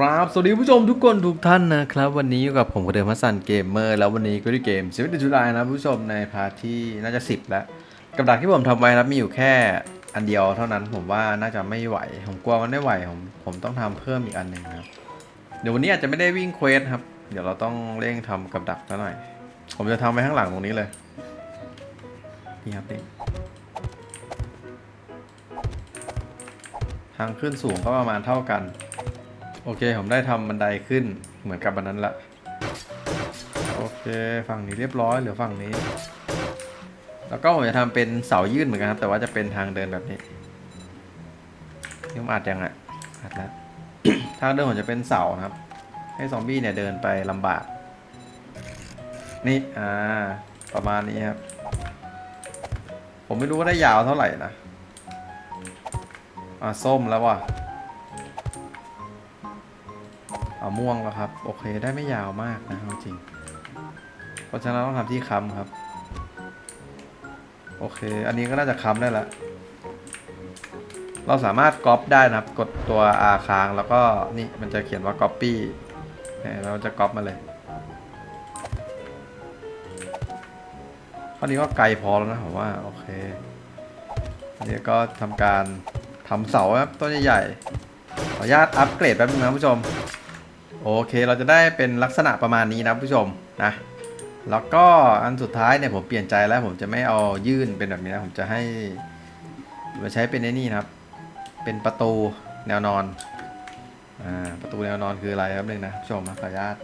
ครับสวัสดีผู้ชมทุกคนทุกท่านนะครับ วันนี้อยู่กับผมกระเดิมพัสันเกมเมอร์แล้ววันนี้ก็ได้เกมชีวิตในจุฬานะผู้ชมในพาร์ทที่น่าจะ10แล้วกับดักที่ผมทำไว้นะครับมีอยู่แค่อันเดียวเท่านั้นผมว่าน่าจะไม่ไหว ผมกลัวมันไม่ไหวผมผมต้องทำเพิ่มอีกอันหนึ่งครับเดี๋ยววันนี้อาจจะไม่ได้วิ่งเควสครับ เดี๋ยวเราต้องเร่งทำกับดักซะหน่อย ผมจะทำไว้ข้างหลังตรงนี้เลยนี่ครับนี่ทางขึ้นสูงก็ประมาณเท่ากัน โอเค ผมได้ทำบันไดขึ้นเหมือนกับบันนั้นละโอเคฝั่งนี้เรียบร้อยเหลือฝั่งนี้ แล้วก็ผมจะทำเป็นเสายื่นเหมือนกันครับ แต่ว่าจะเป็นทางเดินแบบนี้นี่ผมอัดยังอะอัดแล้วทางเดินผมจะเป็นเสานะครับ ให้ซอมบี้เนี่ยเดินไปลำบาก นี่อ่าประมาณนี้ครับ ผมไม่รู้ว่าได้ยาวเท่าไหร่นะอ่าส้มแล้วว่ะ ม่วงแล้วครับ โอเคได้ไม่ยาวมากนะจริง เพราะฉะนั้นต้องทำที่ค้ำครับ โอเค อันนี้ก็น่าจะค้ำได้ล้วเราสามารถก๊อปได้นะครับ กดตัว R ค้างแล้วก็นี่มันจะเขียนว่า copy เราจะก๊อปมาเลยข้อนี้ก็ไกลพอแล้วนะผมว่าโอเคอันนี้ก็ทำการทำเสาครับต้นใหญ่ๆขออนุญาตอัปเกรดแป๊บนึงนะผู้ชม โอเคเราจะได้เป็นลักษณะประมาณนี้นะผู้ชมนะแล้วก็อันสุดท้ายเนี่ยผมเปลี่ยนใจแล้วผมจะไม่เอายื่นเป็นแบบนี้นะผมจะให้มาใช้เป็นไอ้นี่นะครับ เป็นประตูแนวนอนอ่าประตูแนวนอนคืออะไรครับนึงนะผู้ชมนะขออนุญาต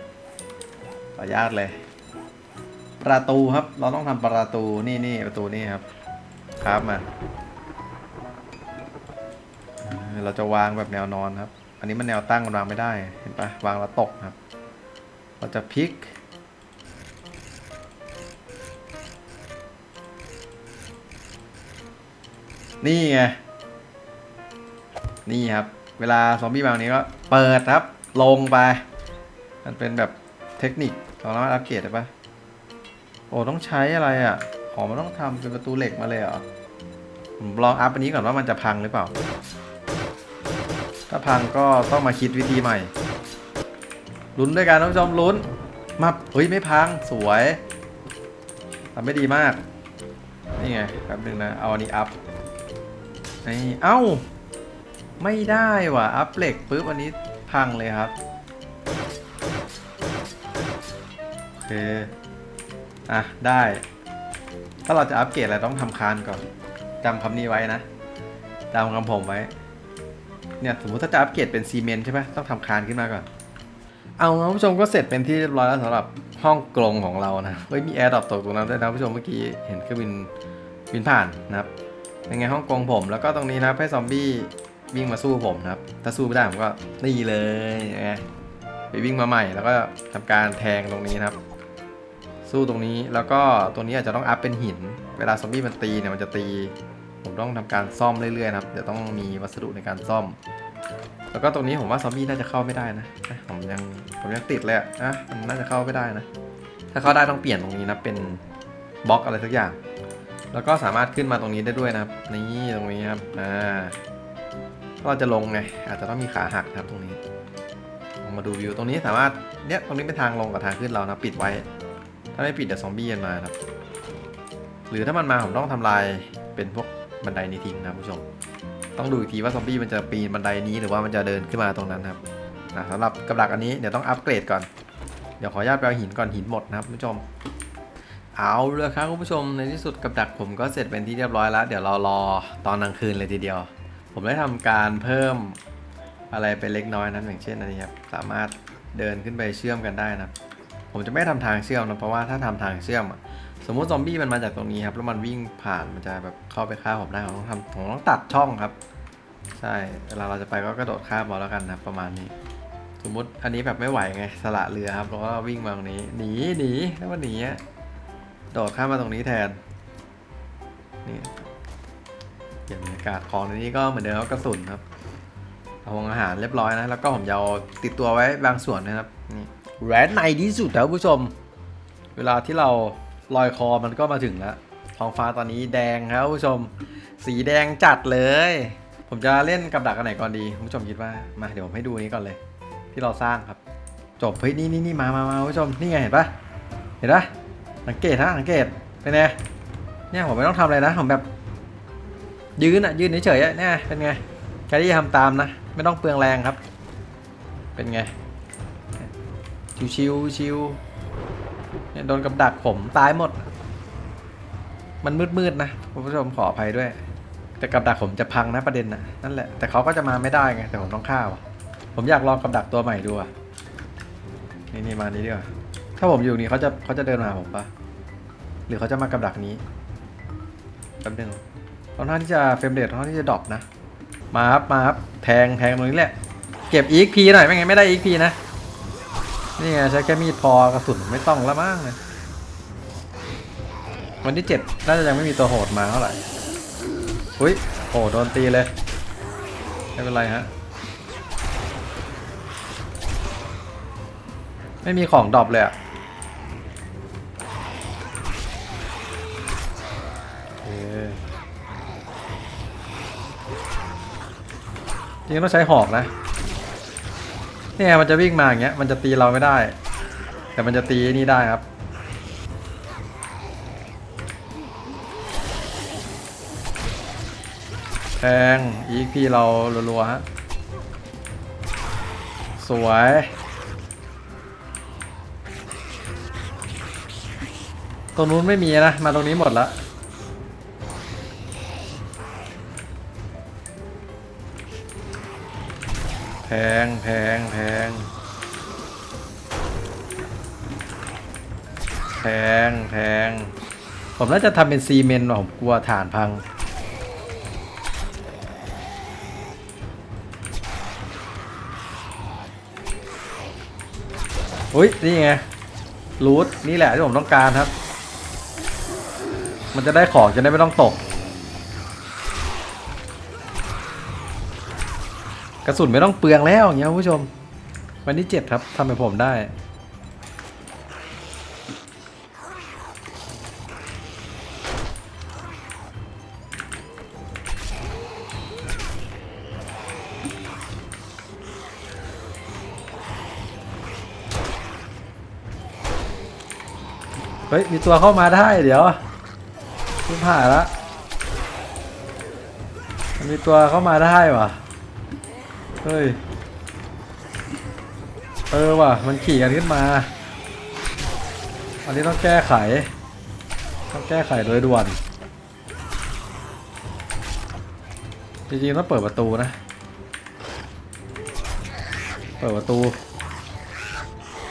ขออนุญาตเลย ประตูครับเราต้องทำประตูนี่นี่ประตูนี่ครับครับมาเราจะวางแบบแนวนอนครับ อันนี้มันแนวตั้งมันวางไม่ได้ เห็นปะวางแล้วตกครับ เราจะพลิก นี่ไง นี่ครับ เวลาซอมบี้บางนี้ก็เปิดครับ ลงไป มันเป็นแบบเทคนิคเราสามารถอัปเกรดได้ปะโอ้ ต้องใช้อะไรอะ ของมันต้องทำเป็นประตูเหล็กมาเลยเหรอผมลองอัพอันนี้ก่อนว่ามันจะพังหรือเปล่า ถ้าพังก็ต้องมาคิดวิธีใหม่ ลุ้นด้วยกันท่านผู้ชมลุ้น มาเฮ้ยไม่พังสวยทำไม่ดีมาก นี่ไงแป๊บนึงนะ เอาอันนี้อัพนี่เอ้า ไม่ได้ว่ะ อัพเหล็กปุ๊บอันนี้พังเลยครับโอเค อะ ได้ ถ้าเราจะอัปเกรดอะไรต้องทำคานก่อนจำคำนี้ไว้นะจำคำผมไว้ เนี่ยสมมติถ้าจะอัปเกรดเป็นซีเมนต์ใช่ไหมต้องทำคานขึ้นมาก่อน เอาละคุณผู้ชมก็เสร็จเป็นที่เรียบร้อยแล้วสำหรับห้องกลงของเรานะเฮ้ยมีแอร์ดรอปตกตรงนั้นด้วยนะคุณผู้ชมเมื่อกี้เห็นเครื่องบินบินผ่านนะครับเป็นไงห้องกลงผมแล้วก็ตรงนี้นะให้ซอมบี้วิ่งมาสู้ผมนะครับ ถ้าสู้ไม่ได้ผมก็นี่เลยไงไปวิ่งมาใหม่แล้วก็ทำการแทงตรงนี้นะครับ สู้ตรงนี้แล้วก็ตัวนี้อาจจะต้องอัพเป็นหิน เวลาซอมบี้มันตีเนี่ยมันจะตี ผมต้องทำการซ่อมเรื่อยๆนะครับ เดี๋ยวต้องมีวัสดุในการซ่อม แล้วก็ตรงนี้ผมว่าซอมบี้น่าจะเข้าไม่ได้นะ ผมยังผมยังติดเลยอะนะมันน่าจะเข้าไม่ได้นะ ถ้าเข้าได้ต้องเปลี่ยนตรงนี้นะ เป็นบล็อกอะไรสักอย่าง แล้วก็สามารถขึ้นมาตรงนี้ได้ด้วยนะครับ นี่ตรงนี้ครับ อ่าถ้าเราจะลงไง อาจจะต้องมีขาหักครับตรงนี้ลงมาดูวิวตรงนี้สามารถ เนี่ยตรงนี้เป็นทางลงกับทางขึ้นเรานะ ปิดไว้ ถ้าไม่ปิดเดี๋ยวซอมบี้มันมาครับ หรือถ้ามันมาผมต้องทำลายเป็นพวก บันไดนี้ทิ้งนะครับผู้ชม ต้องดูอีกทีว่าซอมบี้มันจะปีนบันไดนี้หรือว่ามันจะเดินขึ้นมาตรงนั้นครับนะสำหรับกับดักอันนี้เดี๋ยวต้องอัปเกรดก่อน เดี๋ยวขออนุญาตไปเอาหินก่อนหินหมดนะครับผู้ชม เอาเลยครับคุณผู้ชมในที่สุดกับดักผมก็เสร็จเป็นที่เรียบร้อยแล้ว เดี๋ยวเรารอตอนกลางคืนเลยทีเดียว ผมได้ทำการเพิ่มอะไรไปเล็กน้อยนะอย่างเช่นอันนี้ครับสามารถเดินขึ้นไปเชื่อมกันได้นะผมจะไม่ทำทางเชื่อมนะเพราะว่าถ้าทำทางเชื่อมอะ มมติซอมบี้มันมาจากตรงนี้ครับ แล้วมันวิ่งผ่านมันจะแบบเข้าไปฆ่าผมได้ผมต้องทำผมต้องตัดช่องครับ ใช่เวลาเราจะไปก็กระโดดข้ามมาแล้วกันนะครับประมาณนี้ สมมติอันนี้แบบไม่ไหวไงสละเรือครับแล้วก็วิ่งมาตรงนี้หนีหนีแล้วก็หนีโดดข้ามมาตรงนี้แทนนี่เก็บบรรยากาศของในนี้ก็เหมือนเดิมกระสุนครับเอาอาหารเรียบร้อยนะ แล้วก็ผมจะเอาติดตัวไว้บางส่วนนะครับนี่แรดในที่สุดแล้วผู้ชม เวลาที่เรา ลอยคอมันก็มาถึงแล้วท้องฟ้าตอนนี้แดงครับผู้ชม สีแดงจัดเลย ผมจะเล่นกับดักอันไหนก่อนดีผู้ชมคิดว่ามาเดี๋ยวผมให้ดูนี้ก่อนเลย ที่เราสร้างครับ จบเฮ้ยนี่นี่นี่มามามาผู้ชมนี่ไงเห็นปะเห็นปะสังเกตฮะสังเกตเป็นไงเนี่ยผมไม่ต้องทำอะไรนะผมแบบ ยืนอะยืนเฉยๆอะเนี่ยเป็นไงใครที่จะทำตามนะ ไม่ต้องเปลืองแรงครับ เป็นไงชิวชิวๆชิว โดนกับดักผมตายหมด มันมืดๆนะคุณผู้ชมขออภัยด้วย แต่กับดักผมจะพังนะประเด็นน่ะนั่นแหละแต่เขาก็จะมาไม่ได้ไงแต่ผมต้องฆ่าวผมอยากลองกับดักตัวใหม่ดูอะนี่นี่มานี้ดีกว่าถ้าผมอยู่นี่เขาจะเขาจะเดินมาผมปะหรือเขาจะมากับดักนี้แป๊บนึงค่อนข้างที่จะเฟรมเรทค่อนข้างที่จะดรอปนะมาครับมาครับแทงแทงตรงนี้แหละเก็บ EXP หน่อยไม่งั้นไม่ได้ EXP นะ นี่ไงใช้แค่มีดพอกระสุนไม่ต้องละมั้งเลยวันที่เจ็ดน่าจะยังไม่มีตัวโหดมาเท่าไหร่อุ้ยโอ้โดนตีเลยไม่เป็นไรฮะไม่มีของดรอปเลยอะโอเคจริงต้องใช้หอกนะ เนี่ยมันจะวิ่งมาอย่างเงี้ยมันจะตีเราไม่ได้ แต่มันจะตีนี่ได้ครับ แทง EXP เรารัวๆฮะสวยตรงนู้นไม่มีนะ มาตรงนี้หมดละ พงแพงแพงแพงแพงผมน่าจะทำเป็นซีเมนต์ผมกลัวฐานพัง อุ้ย นี่ไง รูทนี่แหละที่ผมต้องการครับ มันจะได้ของจะได้ไม่ต้องตก ระสุนไม่ต้องเปลืองแล้วอย่างเงี้ยคุณผู้ชม วันที่เจ็ดครับทำให้ผมได้ เฮ้ย มีตัวเข้ามาได้เดี๋ยวคุณผ่านละมันมีตัวเข้ามาได้ว่ะ เฮ้ย เออว่ะ มันขี่กันขึ้นมา อันนี้ต้องแก้ไข ต้องแก้ไขโดยด่วน จริงๆต้องเปิดประตูนะ เปิดประตู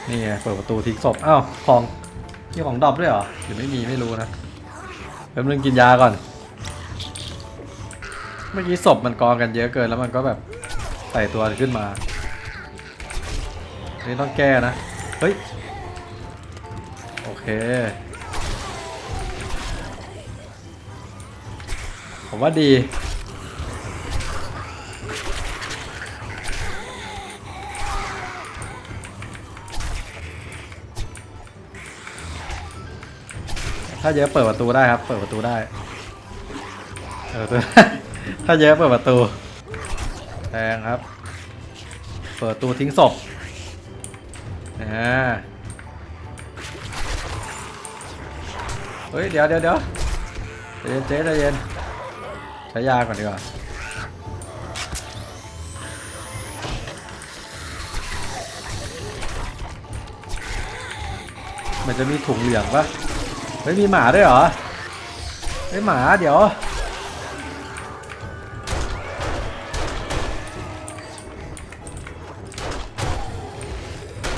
นี่ไง เปิดประตูทิ้งศพ อ้าวของมีของดรอปด้วยเหรอหรือไม่มีไม่รู้นะแป๊บนึงกินยาก่อน เมื่อกี้ศพมันกองกันเยอะเกินแล้วมันก็แบบ ใส่ตัวขึ้นมานี่ต้องแก้นะ เฮ้ย โอเค ผมว่าดี ถ้าเยอะเปิดประตูได้ครับ เปิดประตูได้เปิดประตูถ้าเยอะเปิดประตู แทงครับ เปิดประตูทิ้งศพอ่าเฮ้ย เดี๋ยวเดี๋ยวเดี๋ยวใจเย็นเจ๊ใจเย็นใช้ยาก่อนดีกว่ามันจะมีถุงเหลืองปะเฮ้ยมีหมาด้วยเหรอเฮ้ยหมาเดี๋ยว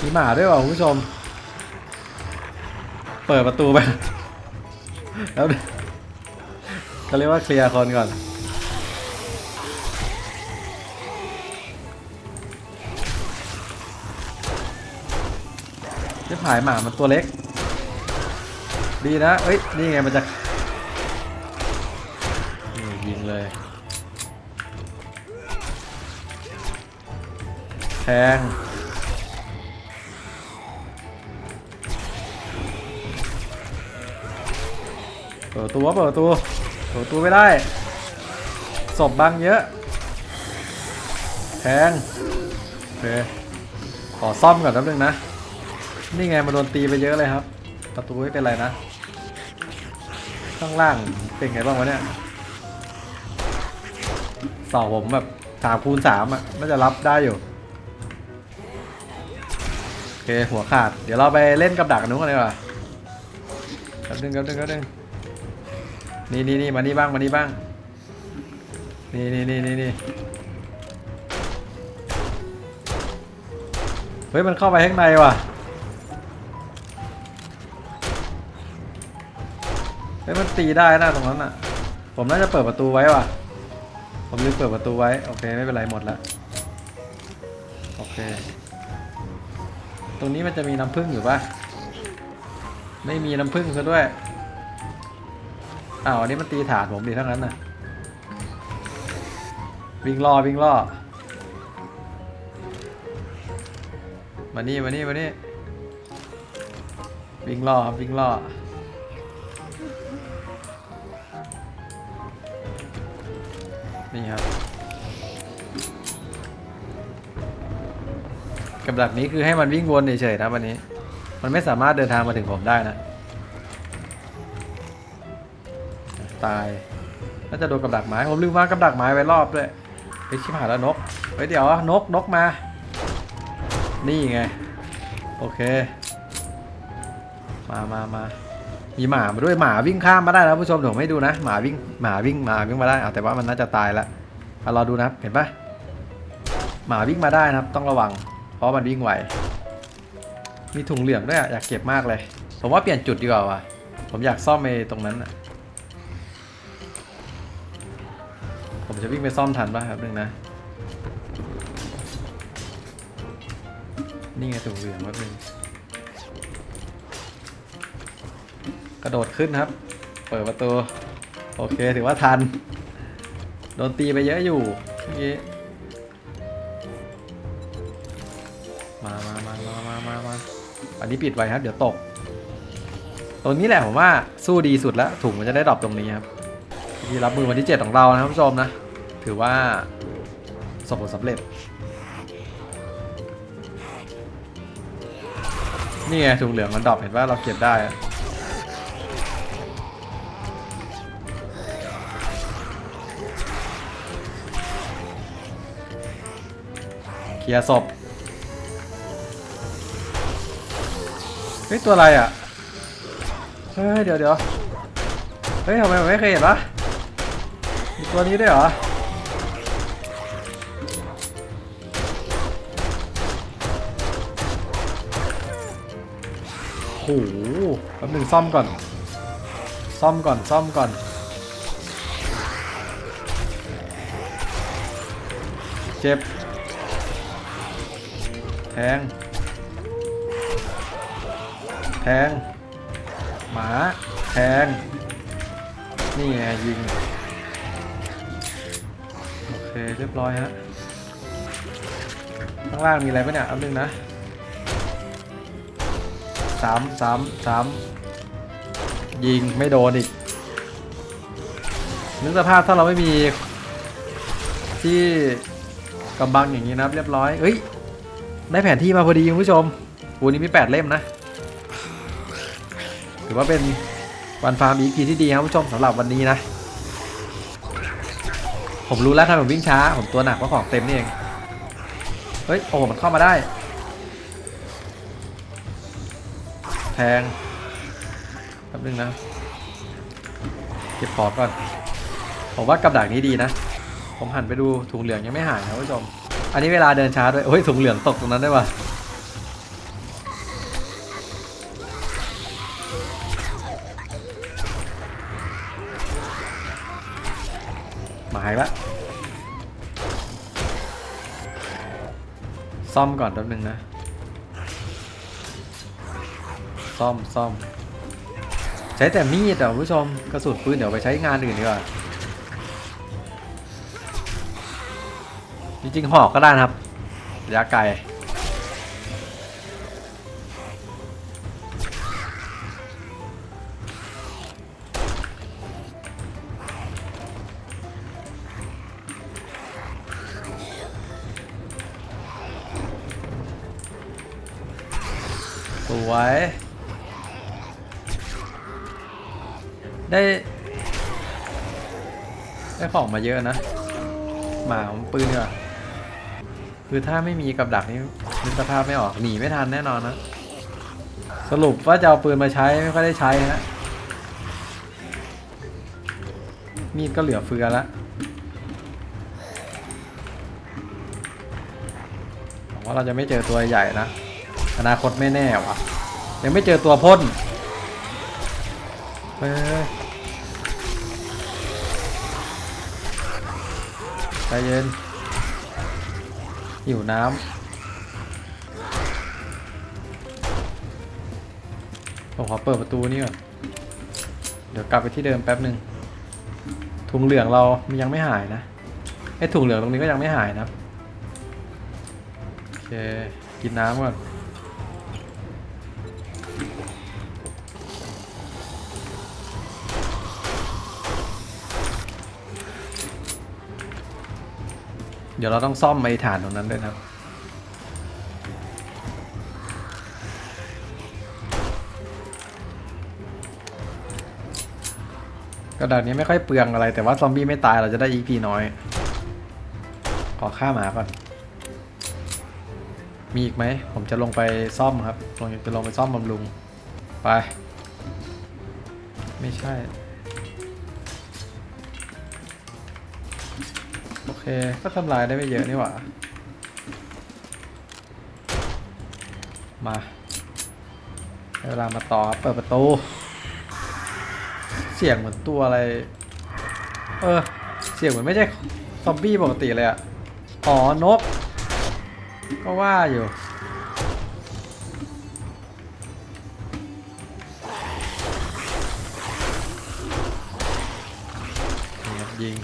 มีหมาด้วยเหรอคุณผู้ชม เปิดประตูไปแล้วเขาเรียกว่าเคลียร์คนก่อนจะผายหมามันตัวเล็ก ดีนะ เอ้ย นี่ไงมันจะยิงเลยแทง เปิดตัวเปิดประตูเปิดประตูไม่ได้ศพบังเยอะ แทงโอเคขอซ่อมก่อนแป๊บนึงนะ นี่ไงมาโดนตีไปเยอะเลยครับ ประตูไม่เป็นไรนะ ข้างล่างเป็นไงบ้างวะเนี่ยสองผมแบบสามคูณสามอะน่าจะรับได้อยู่โอเคหัวขาด เดี๋ยวเราไปเล่นกับดักอันนู้นกันดีกว่าแป๊บนึงแป๊บนึงแป๊บนึง นี่นี่นี่มานี่บ้างมานี่บ้าง นี่นี่นี่นี่นี่เฮ้ยมันเข้าไปข้างในว่ะ เฮ้ยมันตีได้นะตรงนั้นอะ ผมน่าจะเปิดประตูไว้ว่ะ ผมลืมเปิดประตูไว้ โอเคไม่เป็นไรหมดละ โอเค ตรงนี้มันจะมีน้ำผึ้งอยู่ปะไม่มีน้ำผึ้งซะด้วย อ้าวอันนี้มันตีถาดผมดีทั้งนั้นนะวิ่งล่อวิ่งล่อมานี่มานี่มานี่วิ่งล่อครับวิ่งล่อนี่ครับกับดักนี้คือให้มันวิ่งวนเฉยๆนะวันนี้ มันไม่สามารถเดินทางมาถึงผมได้นะ ตาย น่าจะโดนกับดักไม้ ผมลืมวางกับดักไม้ไว้รอบด้วยไปชิบหายแล้วนกเฮ้ยเดี๋ยวนกนกมา นี่ไง โอเค มามามามีหมามาด้วยหมาวิ่งข้ามมาได้นะผู้ชมเดี๋ยวผมให้ดูนะหมาวิ่งหมาวิ่งหมาวิ่งมาได้เอาแต่ว่ามันน่าจะตายล้วเอาเราดูนะเห็นปะหมาวิ่งมาได้นะครับ ต้องระวัง เพราะมันวิ่งไวมีถุงเหลืองด้วยอะอยากเก็บมากเลย ผมว่าเปลี่ยนจุดดีกว่าว่ะผมอยากซ่อมไอ้ตรงนั้นอะ จะวิ่งไปซ่อมทันป่ะครับนึงนะ นี่ไงถุงเหลืองแป๊บนึงกระโดดขึ้นครับ เปิดประตู โอเคถือว่าทัน โดนตีไปเยอะอยู่เมื่อกี้มามามามามามามาอันนี้ปิดไว้ครับ เดี๋ยวตก ตรงนี้แหละผมว่าสู้ดีสุดแล้วถุงมันจะได้ดรอปตรงนี้ครับที่รับมือวันที่ 7 ของเรานะครับผู้ชมนะ ถือว่าประสบผลสำเร็จ นี่ไงถุงเหลืองมันดรอปเห็นว่าเราเก็บได้อะเคลียร์ศพ เฮ้ย ตัวอะไรอะ เฮ้ย เดี๋ยวเดี๋ยวเฮ้ยทำไมผมไม่เคยเห็นวะมีตัวนี้ด้วยเหรอ โอ้โหแป๊บหนึ่งซ่อมก่อน ซ่อมก่อน ซ่อมก่อน เจ็บ แทง แทง หมา แทง นี่ไงยิง โอเค เรียบร้อยฮะ ข้างล่างมีอะไรปะเนี่ยอันนึงนะ สามสามสามยิงไม่โดนอีกนึกสภาพถ้าเราไม่มีที่กำบังอย่างนี้นะเรียบร้อยเอ้ยได้แผนที่มาพอดีคุณผู้ชมวันนี้มี8เล่มนะ ถือว่าเป็นวันฟาร์มอีพีที่ดีครับคุณผู้ชมสำหรับวันนี้นะ ผมรู้แล้วทำไมผมวิ่งช้า ผมตัวหนักเพราะของเต็มนี่เอง เฮ้ย โอ้มันเข้ามาได้ แทงแป๊บนึงนะเก็บของก่อน ผมว่ากับดักนี้ดีนะ ผมหันไปดูถุงเหลืองยังไม่หายนะคุณผู้ชม อันนี้เวลาเดินช้าด้วยโอ้ยถุงเหลืองตกตรงนั้นได้ปะหมายละซ่อมก่อนแป๊บนึงนะ ซ่อมซ่อม ใช้แต่มีดอะคุณผู้ชมกระสุนปืนเดี๋ยวไปใช้งานอื่นดีกว่าจริงๆหอกก็ได้นะครับระยะไกลสวย ได้ ได้ของมาเยอะนะ หมาปืนเนี่ยคือถ้าไม่มีกับดักนี่นึกสภาพไม่ออกหนีไม่ทันแน่นอนนะ สรุปว่าจะเอาปืนมาใช้ไม่ค่อยได้ใช้ฮะมีดก็เหลือเฟือแล้วหวังว่าเราจะไม่เจอตัวใหญ่นะ อนาคตไม่แน่วะยังไม่เจอตัวพ่นเฮ้ย ใจเย็นหิวน้ำผมขอเปิดประตูนี่ก่อน เดี๋ยวกลับไปที่เดิมแป๊บหนึ่งถุงเหลืองเรามันยังไม่หายนะไอ้ถุงเหลืองตรงนี้ก็ยังไม่หายนะโอเคกินน้ำก่อน ดี๋ยวเราต้องซ่อมไอ้ฐานตรงนั้นด้วยนะครับ กระดาษนี้ไม่ค่อยเปลืองอะไร แต่ว่าซอมบี้ไม่ตายเราจะได้ EP น้อย ขอฆ่าหมาก่อน มีอีกไหม ผมจะลงไปซ่อมครับลงจะลงไปซ่อมบำรุง ไป ไม่ใช่ เค ก็ทำลายได้ไม่เยอะนี่หว่า มาเวลามาต่อบเปิดประตู เสียงเหมือนตัวอะไร เออ เสียงเหมือนไม่ใช่ซอมบี้ปกติเลยอะอ๋อนก ก็ว่าอยู่งับยิง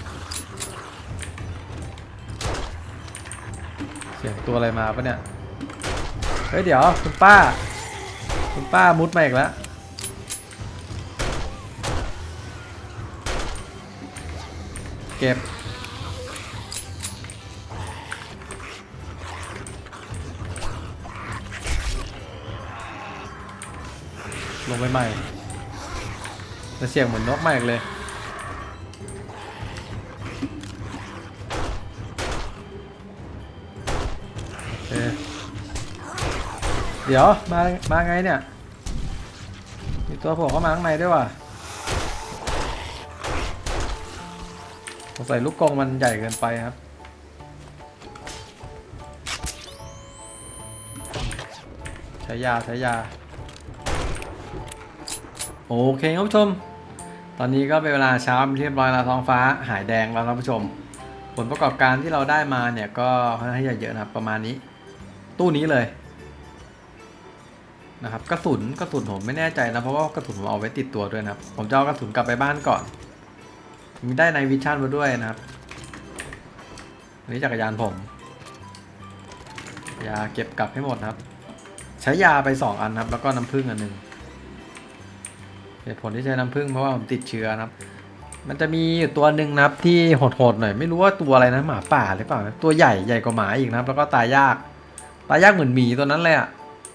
เสียงตัวอะไรมาปะเนี่ย เฮ้ยเดี๋ยวคุณป้า คุณป้ามุดมาอีกแล้วเก็บลงไปใหม่แต่เสียงเหมือนนกมากเลย เดี๋ยวมามาไงเนี่ย มีตัวผล่เข้ามาข้างในด้วยว่ะสงสัยลูกกรงมันใหญ่เกินไปครับ ใช้ยาใช้ยา โอเคครับผู้ชม ตอนนี้ก็เป็นเวลาเช้าเรียบร้อยแล้วท้องฟ้าหายแดงแล้วครับผู้ชม ผลประกอบการที่เราได้มาเนี่ยก็ค่อนข้างจะเยอะนะครับประมาณนี้ ตู้นี้เลย นะครับกระสุนกระสุนผมไม่แน่ใจนะเพราะว่ากระสุนผมเอาไว้ติดตัวด้วยนะครับ ผมจะเอากระสุนกลับไปบ้านก่อน มีได้ในวิชั่นมาด้วยนะครับอันนี้จักรยานผมยาเก็บกลับให้หมดนะครับ ใช้ยาไปสองอันนะครับ แล้วก็น้ำผึ้งอันหนึ่งเหตุผลที่ใช้น้ำผึ้งเพราะว่าผมติดเชื้อนะครับ มันจะมีตัวหนึ่งนะครับที่โหดๆหน่อยไม่รู้ว่าตัวอะไรนะหมาป่าหรือเปล่า ตัวใหญ่ใหญ่กว่าหมาอีกนะครับ แล้วก็ตายยาก ตายยากเหมือนหมีตัวนั้นเลยอะ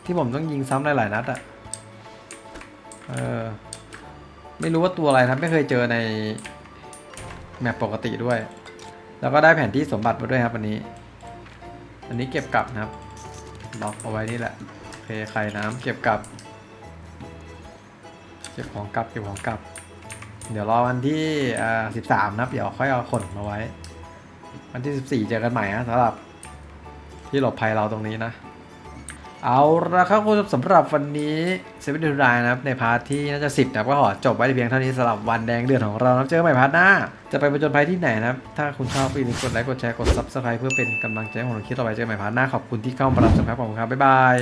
ที่ผมต้องยิงซ้ำหลายๆนัดอะเออไม่รู้ว่าตัวอะไรนะครับไม่เคยเจอในแมปปกติด้วย แล้วก็ได้แผนที่สมบัติมาด้วยครับอันนี้ อันนี้เก็บกลับนะครับล็อกเอาไว้นี่แหละโอเคไข่น้ำเก็บกลับ เก็บของกลับเก็บของกลับ เดี๋ยวรอวันที่อ่าสิบสามนับเดี๋ยวค่อยเอาขนมาไว้ วันที่สิบสี่เจอกันใหม่นะสำหรับที่หลบภัยเราตรงนี้นะ เอาละครับคุณสำหรับวันนี้เซเว่นดูรายนะครับในพาร์ทที่น่าจะสิบนะครับก็ขอจบไว้เพียงเท่านี้สำหรับวันแดงเดือดของเรานะเจอกันใหม่พาร์ทหน้า จะไปประจนภัยที่ไหนนะครับ ถ้าคุณชอบก็อย่าลืมกดไลค์กดแชร์กดซับสไคร b e เพื่อเป็นกำลังใจของเราคิดต่อไปเจอกันใหม่พาร์ทหน้าขอบคุณที่เข้ามารับชมครับขอบคุณครับบ๊ายบาย